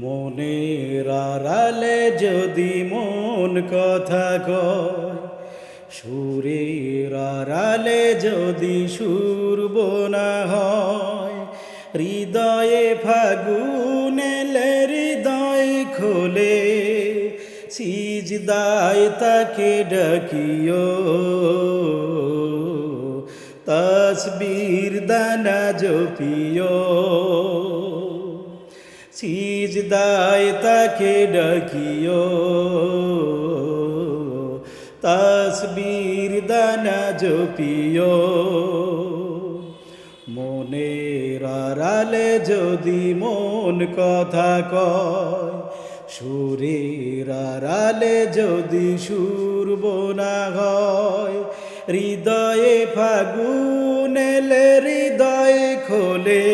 মনের যদি মন কথা কয় যদি সুর বোনা হয় হৃদয়ে ফাগুন সিজদায় তাকে ডাকিও। তসবীর দানা জপিও। সিজদায় তাকে ডাকিও। তসবীর দানা জপিও। মনের আড়ালে যদি মন কথা কয় সুরের আড়ালে যদি সুর বোনা হয়, হৃদয়ে ফাগুন এলে হৃদয়ে খোলে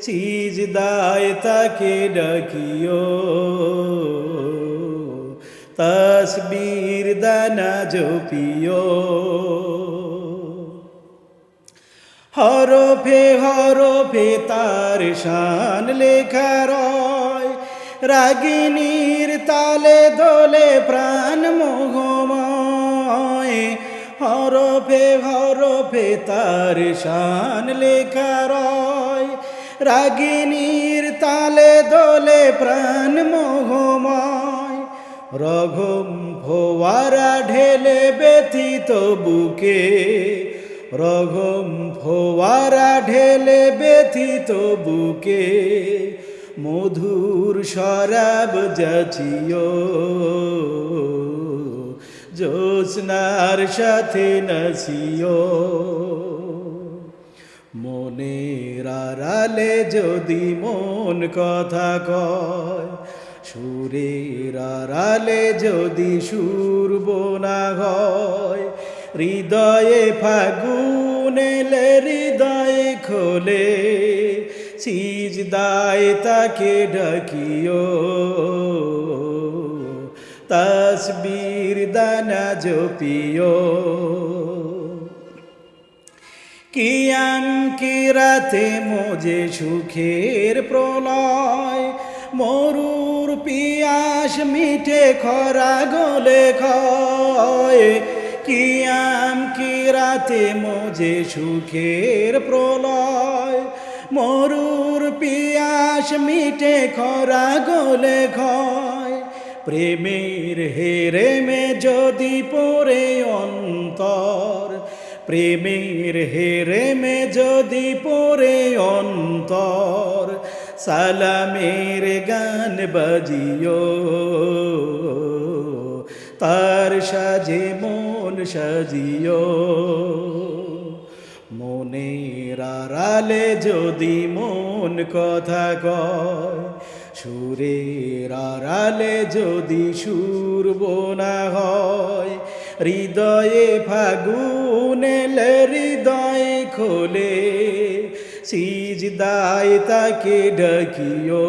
চিজ দায় তাকে ডাকিও। তসবীর দানা জপিও। হরফে হরফে তার শান লেখা রয় রাগিনীর তালে দোলে প্রাণ মোহময়। হরফে হরফে তার শান লেখা রয়। রাগিনীর তালে দোলে প্রাণ মোহময়। রঘম ফোয়ারা ঢেলে ব্যথিত বুকে। রঘম ফোয়ারা ঢেলে ব্যথিত বুকে। মধুর শরাব যাচিও। জ্যোৎস্নার সাথে নাচিও। মনের আড়ালে যদি মন কথা কয়, সুরের আড়ালে যদি সুর বোনা হয়, হৃদয়ে ফাগুন এলে হৃদয়ে খোলে সিজদায় তাকে ডাকিও। তসবীর দানা জপিও। কিয়াম কি রাতে মোজে সুখের প্রলয়? মরুর পিয়াস মিঠে খরা গলে খয় কিয়াম কি রাতে মোজে সুখের প্রলয়? মরুর পিয়াস মিটে খরা গলে খয় প্রেমের হেরে মে যদি পড়ে অন্তর, প্রেমের হেরে মে যদি পড়ে অন্তর, সালামের গান বাজিও। তার সাজে মন সাজিও। মনের আড়ালে যদি মন কথা কয়, সুরের আড়ালে যদি সুর বোনা হয়, হৃদয়ে ফাগুন এলে হৃদয়ে খোলে, সিজদায় তাকে ডাকিও।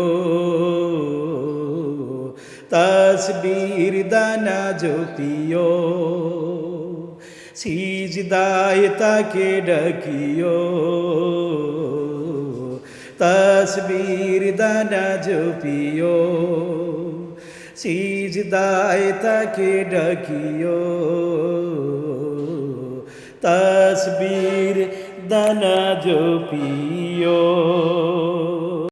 তসবীর দানা জপিও। সিজদায় তাকে ডাকিও। তসবীর দানা জপিও। সিজদায় তাকে ডাকিও। তসবীর দানা জপিও।